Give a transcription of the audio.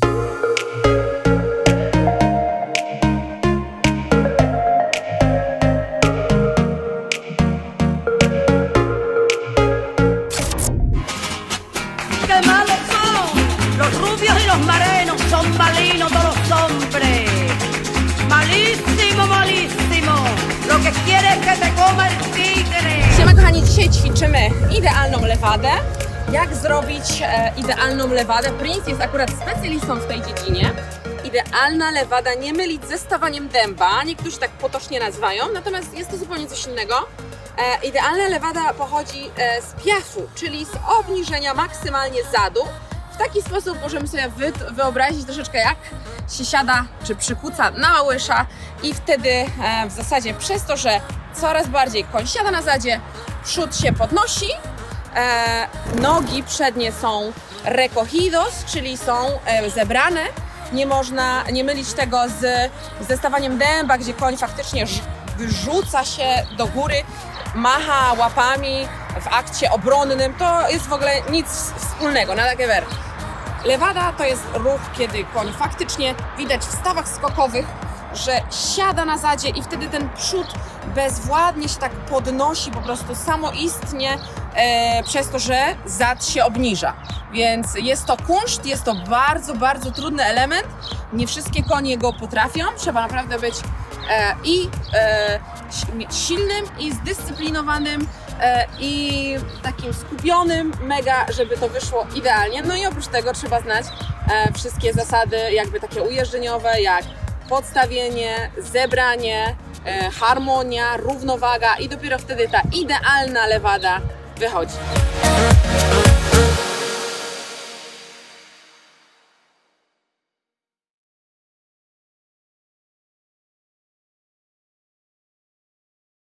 ¡Qué malos y. Siema kochani, dzisiaj ćwiczymy idealną lewadę. Jak zrobić e, idealną lewadę? Prince jest akurat specjalistą w tej dziedzinie. Idealna lewada nie mylić ze stawaniem dęba. Niektórzy tak potocznie nazywają, natomiast jest to zupełnie coś innego. E, idealna lewada pochodzi e, z piafu, czyli z obniżenia maksymalnie zadu. W taki sposób możemy sobie wy, wyobrazić troszeczkę jak się siada czy przykuca na małysza i wtedy e, w zasadzie przez to, że coraz bardziej koń siada na zadzie, przód się podnosi, nogi przednie są recogidos, czyli są e, zebrane. Nie można nie mylić tego z zestawaniem dęba, gdzie koń faktycznie wyrzuca się do góry, macha łapami w akcie obronnym. To jest w ogóle nic wspólnego, nada que ver. Lewada to jest ruch, kiedy koń faktycznie widać w stawach skokowych, że siada na zadzie i wtedy ten przód bezwładnie się tak podnosi, po prostu samoistnie e, przez to, że zad się obniża. Więc jest to kunszt, jest to bardzo, bardzo trudny element. Nie wszystkie konie go potrafią. Trzeba naprawdę być e, i e, silnym, i zdyscyplinowanym, e, i takim skupionym, mega, żeby to wyszło idealnie. No i oprócz tego trzeba znać e, wszystkie zasady, jakby takie ujeżdżeniowe, jak podstawienie, zebranie, e, harmonia, równowaga i dopiero wtedy ta idealna lewada wychodzi.